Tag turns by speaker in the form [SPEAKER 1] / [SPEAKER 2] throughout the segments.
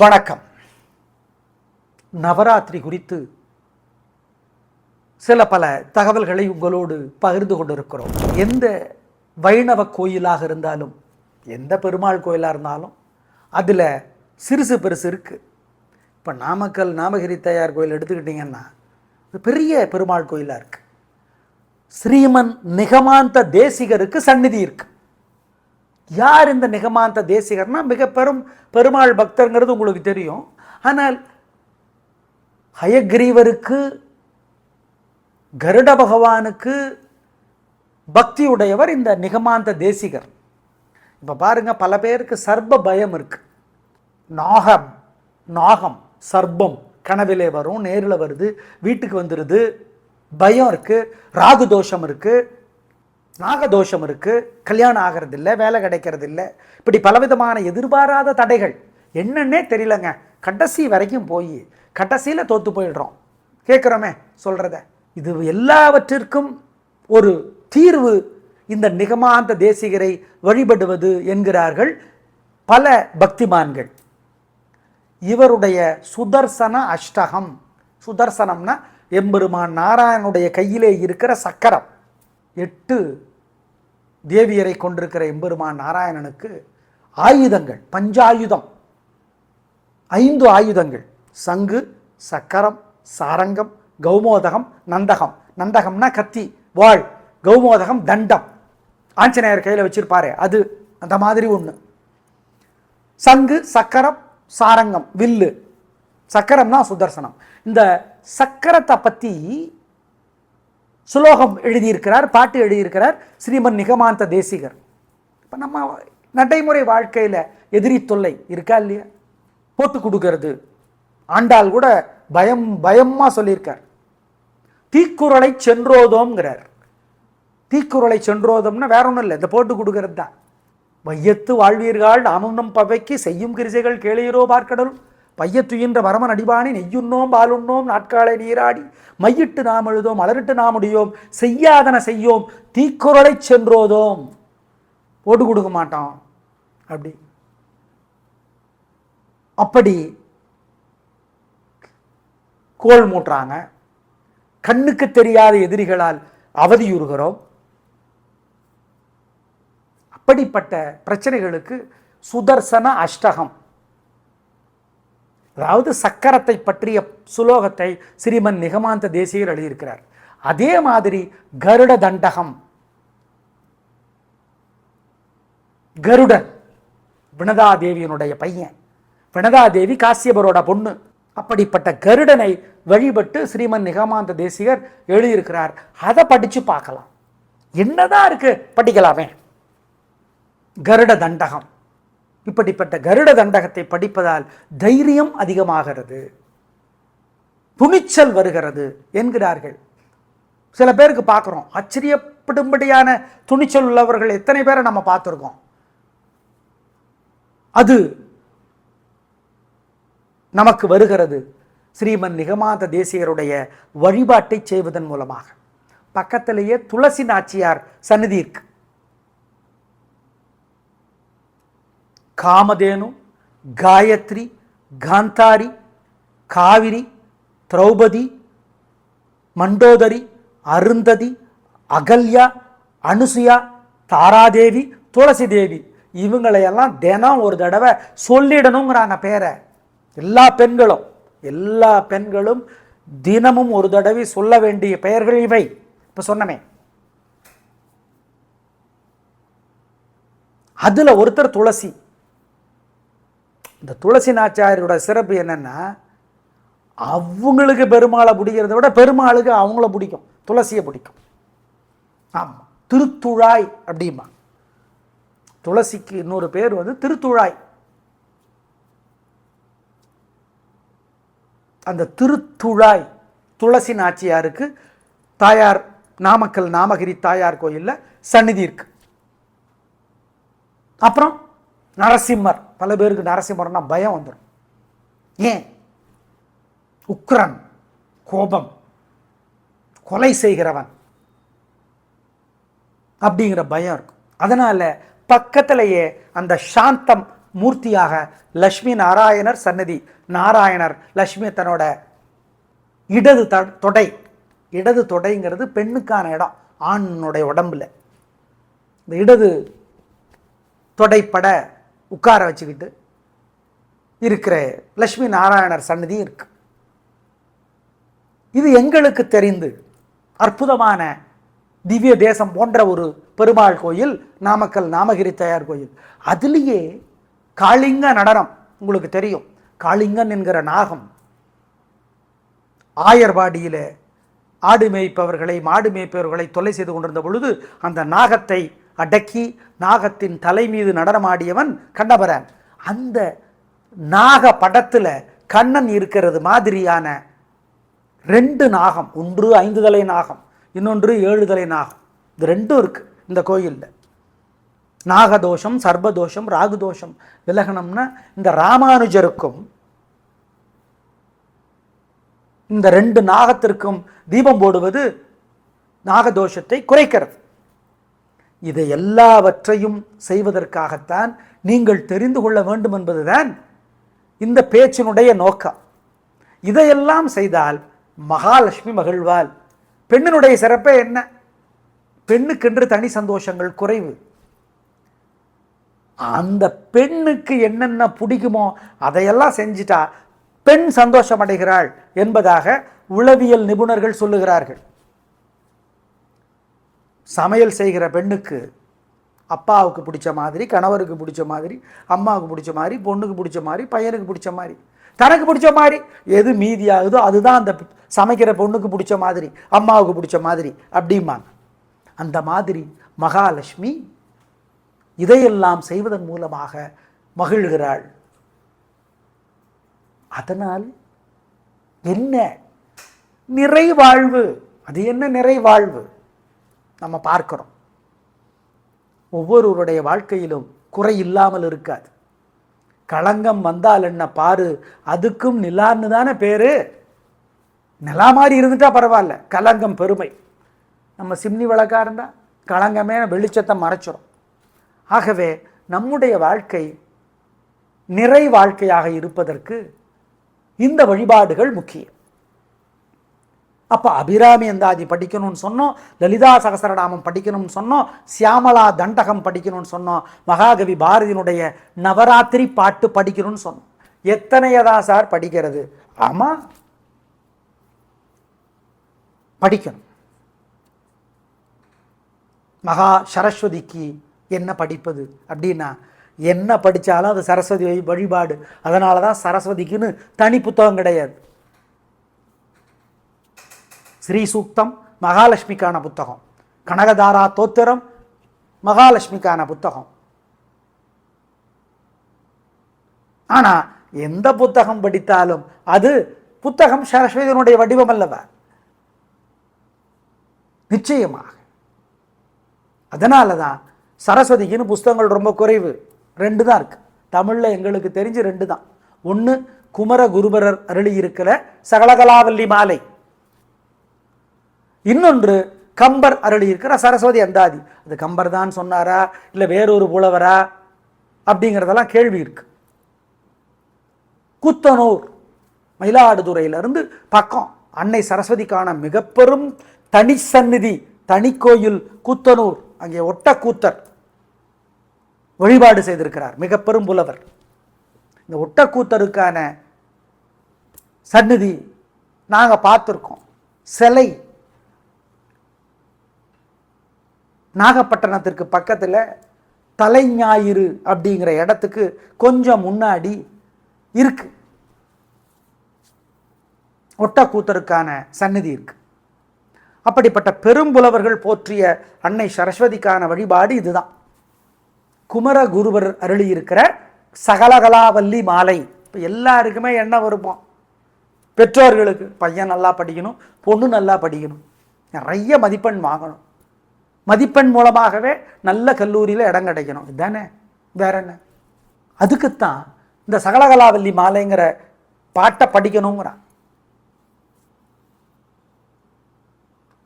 [SPEAKER 1] வணக்கம். நவராத்திரி குறித்து சில பல தகவல்களை உங்களோடு பகிர்ந்து கொண்டிருக்கிறோம். எந்த வைணவ கோயிலாக இருந்தாலும் எந்த பெருமாள் கோயிலாக இருந்தாலும் அதில் சிறுசு பெருசு இருக்குது இப்போ நாமக்கல் நாமகிரி தயார் கோயில் எடுத்துக்கிட்டிங்கன்னா பெரிய பெருமாள் கோயிலாக இருக்குது ஸ்ரீமன் நிகமாந்த தேசிகருக்கு சந்நிதி இருக்குது யார் இந்த நிகமாந்த தேசிகர்னா மிக பெரும் பெருமாள் பக்தருங்கிறது உங்களுக்கு தெரியும். ஆனால் ஹயக்ரீவருக்கு கருட பகவானுக்கு பக்தியுடையவர் இந்த நிகமாந்த தேசிகர். இப்போ பாருங்கள் பல பேருக்கு சர்ப பயம் இருக்கு. நாகம் நாகம் சர்ப்பம் கனவிலே வரும் நேரில் வருது வீட்டுக்கு வந்துடுது பயம் இருக்குது ராகு தோஷம் இருக்குது நாகதோஷம் இருக்கு கல்யாணம் ஆகிறதில்ல வேலை கிடைக்கிறதில்ல. இப்படி பலவிதமான எதிர்பாராத தடைகள். என்னன்னே தெரியலங்க. கடைசி வரைக்கும் போய் கடைசியில் தோற்று போயிடுறோம். கேட்குறோமே சொல்கிறத இது எல்லாவற்றிற்கும் ஒரு தீர்வு இந்த நிகமாந்த தேசிகரை வழிபடுவது என்கிறார்கள் பல பக்திமான்கள். இவருடைய சுதர்சன அஷ்டகம் சுதர்சனம்னா எம்பெருமான் நாராயணனுடைய கையிலே இருக்கிற சக்கரம். எட்டு தேவியரை கொண்டிருக்கிற எம்பெருமான் நாராயணனுக்கு ஆயுதங்கள் பஞ்சாயுதம். ஐந்து ஆயுதங்கள். சங்கு சக்கரம் சாரங்கம் கௌமோதகம் நந்தகம். நந்தகம்னா கத்தி வாழ் கௌமோதகம் தண்டம். ஆஞ்சநேயர் கையில் வச்சிருப்பாரு அது அந்த மாதிரி ஒன்று சங்கு சக்கரம் சாரங்கம் வில்லு. சக்கரம்னா சுதர்சனம். இந்த சக்கரத்தை பற்றி சுலோகம் எழுதியிருக்கிறார் பாட்டு எழுதியிருக்கிறார் ஸ்ரீமன் நிகமாந்த தேசிகர். இப்போ நம்ம நடைமுறை வாழ்க்கையில் எதிரி தொல்லை இருக்கா இல்லையா? போட்டு கொடுக்கறது. ஆண்டாள் கூட பயம் பயமாக சொல்லியிருக்கார். தீக்குறளை சென்றோதோங்கிறார் தீக்குறளை சென்றோதம்னா வேற ஒன்றும் இல்லை இந்த போட்டு கொடுக்கறது தான். வையத்து வாழ்வீர்கள் அமுனம் பவைக்கு செய்யும் கிரிசைகள் கேளையரோ பார்க்கடலும். பையத்துயின்ற வரமன் அடிபாணி நெய்யுண்ணோம் பாலுண்ணோம் நாட்காலை நீராடி மையிட்டு நாம் எழுதோம் அலறிட்டு நாம் முடியோம் செய்யாதன செய்யோம் தீக்குறளை சென்றோதோம். போட்டு கொடுக்க மாட்டோம் அப்படி. அப்படி கோல் மூட்டுறாங்க. கண்ணுக்கு தெரியாத எதிரிகளால் அவதியுறுகிறோம். அப்படிப்பட்ட பிரச்சனைகளுக்கு சுதர்சன அஷ்டகம். அதாவது சக்கரத்தை பற்றிய சுலோகத்தை ஸ்ரீமன் நிகமாந்த தேசியர் எழுதியிருக்கிறார். அதே மாதிரி கருட தண்டகம். கருடன் வினதாதேவியனுடைய பையன். வினதாதேவி காசியபரோட பொண்ணு. அப்படிப்பட்ட கருடனை வழிபட்டு ஸ்ரீமன் நிகமாந்த தேசிகர் எழுதியிருக்கிறார். அதை படித்து பார்க்கலாம். என்னதான் இருக்கு? படிக்கலாமே. கருட தண்டகம். இப்படிப்பட்ட கருட தண்டகத்தை படிப்பதால் தைரியம் அதிகமாகிறது. துணிச்சல் வருகிறது என்கிறார்கள். சில பேருக்கு பார்க்குறோம் ஆச்சரியப்படும்படியான துணிச்சல் உள்ளவர்கள் எத்தனை பேரை நம்ம பார்த்துருக்கோம். அது நமக்கு வருகிறது. ஸ்ரீமன் நிகமாந்த தேசியருடைய வழிபாட்டை செய்வதன் மூலமாக. பக்கத்திலேயே துளசி நாச்சியார் சன்னிதி இருக்கு. காமதேனு காயத்ரி காந்தாரி காவிரி திரௌபதி மண்டோதரி அருந்ததி அகல்யா அனுசுயா தாராதேவி துளசி தேவி இவங்களையெல்லாம் தினம் ஒரு தடவை சொல்லிடணுங்கிறாங்க பேரை எல்லா பெண்களும் எல்லா பெண்களும் தினமும் ஒரு தடவை சொல்ல வேண்டிய பெயர்கள் இவை இப்போ சொன்னமே அதில் ஒருத்தர் துளசி இந்த துளசி நாச்சாரியோட சிறப்பு என்னென்னா அவங்களுக்கு பெருமாளை பிடிக்கிறத விட பெருமாளுக்கு அவங்கள பிடிக்கும் துளசியை பிடிக்கும். ஆமாம் திருத்துழாய் அப்படிமா துளசிக்கு இன்னொரு பேர் வந்து திருத்துழாய். அந்த திருத்துழாய் துளசி நாச்சியாருக்கு தாயார் நாமக்கல் நாமகிரி தாயார் கோயிலில் சந்நிதி இருக்கு. அப்புறம் நரசிம்மர். பல பேருக்கு நரசிம்மர்னா பயம் வந்துடும் ஏன்? உக்ரன் கோபம். கொலை செய்கிறவன். அப்படிங்கிற பயம் இருக்கும். அதனால பக்கத்திலேயே அந்த சாந்தம் மூர்த்தியாக லக்ஷ்மி நாராயணர் சன்னதி. நாராயணர் லக்ஷ்மி தன்னோட இடது த தொடை. இடது தொடைங்கிறது பெண்ணுக்கான இடம் ஆணுடைய உடம்புல. இந்த இடது தொடைப்பட உட்கார வச்சுக்கிட்டு இருக்கிற லக்ஷ்மி நாராயணர் சன்னதி இருக்கு. இது எங்களுக்கு தெரிந்து அற்புதமான திவ்ய தேசம் போன்ற ஒரு பெருமாள் கோயில் நாமக்கல் நாமகிரி தயார் கோயில். அதுலேயே காளிங்க நடனம் உங்களுக்கு தெரியும். காளிங்கன் என்கிற நாகம் ஆயர்வாடியில் ஆடு மேய்ப்பவர்களை மாடு மேய்ப்பவர்களை தொல்லை செய்து கொண்டிருந்த பொழுது அந்த நாகத்தை அடக்கி நாகத்தின் தலை மீது நடனமாடியவன் கண்ணபரன். அந்த நாக படத்தில் கண்ணன் இருக்கிறது மாதிரியான ரெண்டு நாகம் ஒன்று ஐந்து தலை நாகம் இன்னொன்று ஏழு தலை நாகம். இது ரெண்டும் இருக்குது இந்த கோயிலில். நாகதோஷம் சர்பதோஷம் ராகுதோஷம் விலகணும்னா இந்த ராமானுஜருக்கும் இந்த ரெண்டு நாகத்திற்கும் தீபம் போடுவது நாகதோஷத்தை குறைக்கிறது. இதை எல்லாவற்றையும் செய்வதற்காகத்தான் நீங்கள் தெரிந்து கொள்ள வேண்டும் என்பதுதான் இந்த பேச்சினுடைய நோக்கம். இதையெல்லாம் செய்தால் மகாலட்சுமி மகிழ்வாள். பெண்ணினுடைய சிறப்பே என்ன? பெண்ணுக்கென்று தனி சந்தோஷங்கள் குறைவு. அந்த பெண்ணுக்கு என்னென்ன பிடிக்குமோ அதையெல்லாம் செஞ்சிட்டா பெண் சந்தோஷமடைகிறாள் என்பதாக உளவியல் நிபுணர்கள் சொல்லுகிறார்கள். சமையல் செய்கிற பெண்ணுக்கு அப்பாவுக்கு பிடிச்ச மாதிரி கணவருக்கு பிடிச்ச மாதிரி அம்மாவுக்கு பிடிச்ச மாதிரி பொண்ணுக்கு பிடிச்ச மாதிரி பையனுக்கு பிடிச்ச மாதிரி தனக்கு பிடிச்ச மாதிரி எது மீதியாகுதோ அதுதான் அந்த சமைக்கிற பொண்ணுக்கு பிடிச்ச மாதிரி அம்மாவுக்கு பிடிச்ச மாதிரி அப்படிம்பாங்க. அந்த மாதிரி மகாலட்சுமி இதையெல்லாம் செய்வதன் மூலமாக மகிழ்கிறாள். அதனால் என்ன நிறைவாழ்வு? அது என்ன நிறைவாழ்வு? நம்ம பார்க்கிறோம். ஒவ்வொருவருடைய வாழ்க்கையிலும் குறை இல்லாமல் இருக்காது. களங்கம் வந்தால் என்ன பாரு? அதுக்கும் நிலான்னு தானே பேரு? நிலா மாதிரி இருந்துட்டா பரவாயில்ல. கலங்கம் பெருமை. நம்ம சிம்னி விளக்கா இருந்தால் களங்கமே வெளிச்சத்தை மறைச்சிடும் ஆகவே நம்முடைய வாழ்க்கை நிறை வாழ்க்கையாக இருப்பதற்கு இந்த வழிபாடுகள் முக்கியம். அப்போ அபிராமி அந்தாதி படிக்கணும்னு சொன்னோம் லலிதா சகசரநாமம் படிக்கணும்னு சொன்னோம் சியாமலா தண்டகம் படிக்கணும்னு சொன்னோம் மகாகவி பாரதியினுடைய நவராத்திரி பாட்டு படிக்கணும்னு சொன்னோம். எத்தனையதா சார் படிக்கிறது? ஆமாம் படிக்கணும். மகா சரஸ்வதிக்கு என்ன படிப்பது அப்படின்னா என்ன படித்தாலும் அது சரஸ்வதி வழிபாடு. அதனால தான் சரஸ்வதிக்குன்னு தனி புத்தகம் கிடையாது. ஸ்ரீ சூக்தம் மகாலட்சுமிக்கான புத்தகம். கனகதாரா தோத்திரம் மகாலட்சுமிக்கான புத்தகம். ஆனா எந்த புத்தகம் படித்தாலும் அது புத்தகம் சரஸ்வதியினுடைய வடிவம் அல்லவா? நிச்சயமாக. அதனால தான் சரஸ்வதிக்குன்னு புஸ்தகங்கள் ரொம்ப குறைவு. ரெண்டு தான் இருக்குது தமிழில் எங்களுக்கு தெரிஞ்சு ரெண்டு தான் ஒன்று குமர குருபரர் அருளியிருக்கிற சகலகலாவல்லி மாலை. இன்னொன்று கம்பர் அருளியிருக்கிற சரஸ்வதி அந்தாதி. அது கம்பர் தான் சொன்னாரா? இல்லை வேறொரு புலவரா? அப்படிங்கிறதெல்லாம் கேள்வி இருக்கு. குத்தனூர் மயிலாடுதுறையிலிருந்து பக்கம். அன்னை சரஸ்வதிக்கான மிக பெரும் தனி சந்நிதி தனி கோயில் கூத்தனூர். அங்கே ஒட்டக்கூத்தர். வழிபாடு செய்திருக்கிறார். மிக பெரும் புலவர். இந்த ஒட்டக்கூத்தருக்கான சந்நிதி நாங்கள் பார்த்துருக்கோம். சிலை. நாகப்பட்டினத்திற்கு பக்கத்தில் தலைஞாயிறு அப்படிங்கிற இடத்துக்கு கொஞ்சம் முன்னாடி இருக்கு. ஒட்டக்கூத்தருக்கான சந்நிதி இருக்கு. அப்படிப்பட்ட பெரும்புலவர்கள் போற்றிய அன்னை சரஸ்வதிக்கான வழிபாடு இதுதான். குமரகுருவர் அருளியிருக்கிற சகலகலாவல்லி மாலை. இப்போ எல்லாருக்குமே என்ன விருப்பம் பெற்றோர்களுக்கு பையன் நல்லா படிக்கணும் பொண்ணு நல்லா படிக்கணும். நிறைய மதிப்பெண் வாங்கணும். மதிப்பெண் மூலமாகவே நல்ல கல்லூரியில் இடம் கிடைக்கணும். இதுதானே வேற என்ன? அதுக்குத்தான் இந்த சகலகலாவல்லி மாலைங்கிற பாட்டை படிக்கணுங்கிறான்.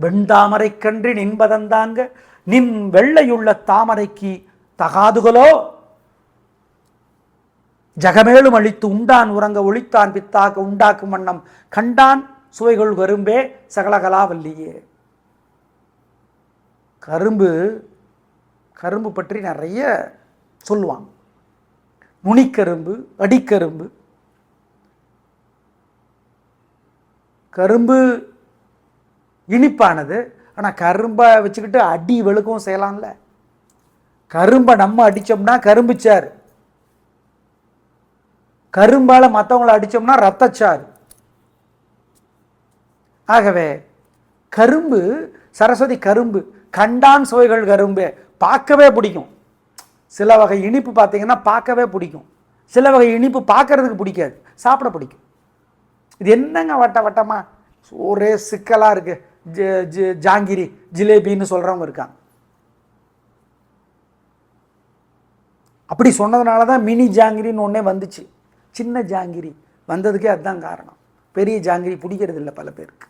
[SPEAKER 1] வெண்தாமரை கன்றி நின்பதந்தாங்க நின் வெள்ளையுள்ள தாமரைக்கு தகாதுகளோ? ஜகமேலும் அழித்து உண்டான் உறங்க ஒளித்தான் பித்தாக உண்டாக்கும் வண்ணம் கண்டான் சுவைகள் கரும்பே சகலகலாவல்லியே கரும்பு கரும்பு பற்றி நிறைய சொல்லுவாங்க. நுனிக்கரும்பு அடிக்கரும்பு. கரும்பு இனிப்பானது ஆனால் கரும்பை வச்சுக்கிட்டு அடி வெளுக்கவும் செய்யலாம்ல. கரும்பை நம்ம அடித்தோம்னா கரும்பு சாறு கரும்பால் மற்றவங்கள அடித்தோம்னா ரத்தச்சார் ஆகவே கரும்பு சரஸ்வதி கரும்பு கண்டான் சுவைகள் கரும்பு பார்க்கவே பிடிக்கும். சில வகை இனிப்பு பார்த்தீங்கன்னா பார்க்கவே பிடிக்கும். சில வகை இனிப்பு பார்க்கறதுக்கு பிடிக்காது. சாப்பிட பிடிக்கும். இது என்னங்க வட்ட வட்டமாக ஒரே சிக்கலாக இருக்கு. ஜ- ஜ- ஜாங்கிரி ஜிலேபின்னு சொல்கிறவங்க இருக்காங்க. அப்படி சொன்னதுனால தான் மினி ஜாங்கிரின்னு ஒன்றே வந்துச்சு. சின்ன ஜாங்கிரி. வந்ததுக்கே அதுதான் காரணம். பெரிய ஜாங்கிரி பிடிக்கிறது இல்லை பல பேருக்கு.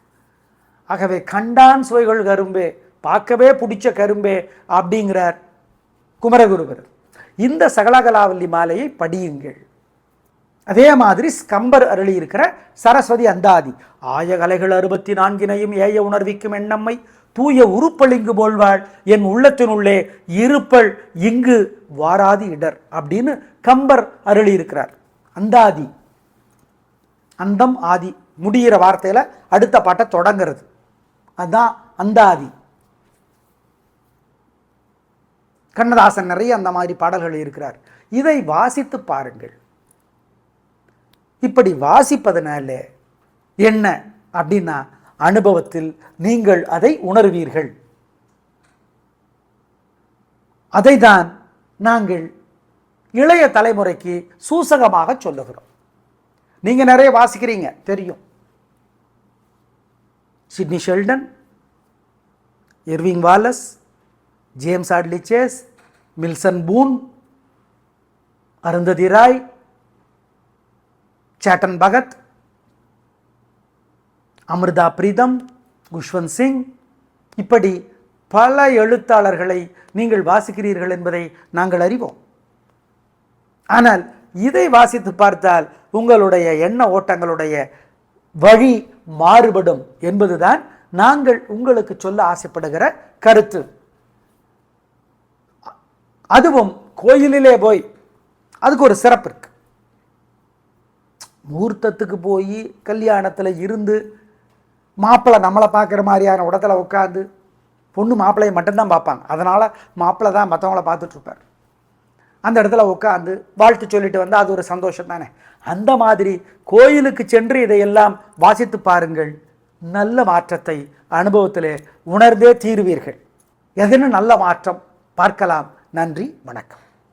[SPEAKER 1] ஆகவே கண்டான் சுவைகள் கரும்பே பார்க்கவே பிடிச்ச கரும்பே அப்படிங்கிறார் குமரகுருவர். இந்த சகலகலாவல்லி மாலையை படியுங்கள். அதே மாதிரி ஸ்கம்பர் அருளி இருக்கிற சரஸ்வதி அந்தாதி. ஆய கலைகள் அறுபத்தி நான்கினையும் ஏய உணர்விக்கும் எண்ணம்மை. தூய உருப்பளிங்கு போல்வாள். என் உள்ளத்தினுள்ளே இருப்பள் இங்கு வாராதி இடர் அப்படின்னு கம்பர் அருளி இருக்கிறார் அந்தாதி. அந்தம் ஆதி முடிகிற வார்த்தையில் அடுத்த பாட்டை தொடங்கிறது. அதான் அந்தாதி. கண்ணதாசன் நிறைய அந்த மாதிரி பாடல்கள் இருக்கிறார். இதை வாசித்து பாருங்கள். இப்படி வாசிப்பதனால என்ன அப்படின்னா அனுபவத்தில் நீங்கள் அதை உணர்வீர்கள். அதைதான் நாங்கள் இளைய தலைமுறைக்கு சூசகமாக சொல்லுகிறோம். நீங்க நிறைய வாசிக்கிறீங்க தெரியும். Sidney Sheldon Irving Wallace James Hadley Chase Mills and Boon Arundhati Roy Chetan Bhagat Amrita Pritam Khushwant Singh. இப்படி பல எழுத்தாளர்களை நீங்கள் வாசிக்கிறீர்கள் என்பதை நாங்கள் அறிவோம். ஆனால் இதை வாசித்து பார்த்தால் உங்களுடைய எண்ண ஓட்டங்களுடைய வழி மாறுபடும் என்பதுதான் நாங்கள் உங்களுக்கு சொல்ல ஆசைப்படுகிற கருத்து. அதுவும் கோயிலிலே போய் அதுக்கு ஒரு சிறப்பு இருக்கு. முகூர்த்தத்துக்கு போய் கல்யாணத்தில் இருந்து மாப்பிள்ளை நம்மளை பார்க்குற மாதிரியான இடத்துல உட்காந்து பொண்ணு மாப்பிள்ளையை மட்டும்தான் பார்ப்பாங்க. அதனால் மாப்பிள்ளை தான் மற்றவங்கள பார்த்துட்ருப்பார் அந்த இடத்துல உட்காந்து வாழ்த்து சொல்லிட்டு வந்தால் அது ஒரு சந்தோஷம் தானே. அந்த மாதிரி கோயிலுக்கு சென்று இதையெல்லாம் வாசித்து பாருங்கள். நல்ல மாற்றத்தை அனுபவத்திலே உணர்ந்தே தீருவீர்கள். எதுன்னு நல்ல மாற்றம் பார்க்கலாம். நன்றி வணக்கம்.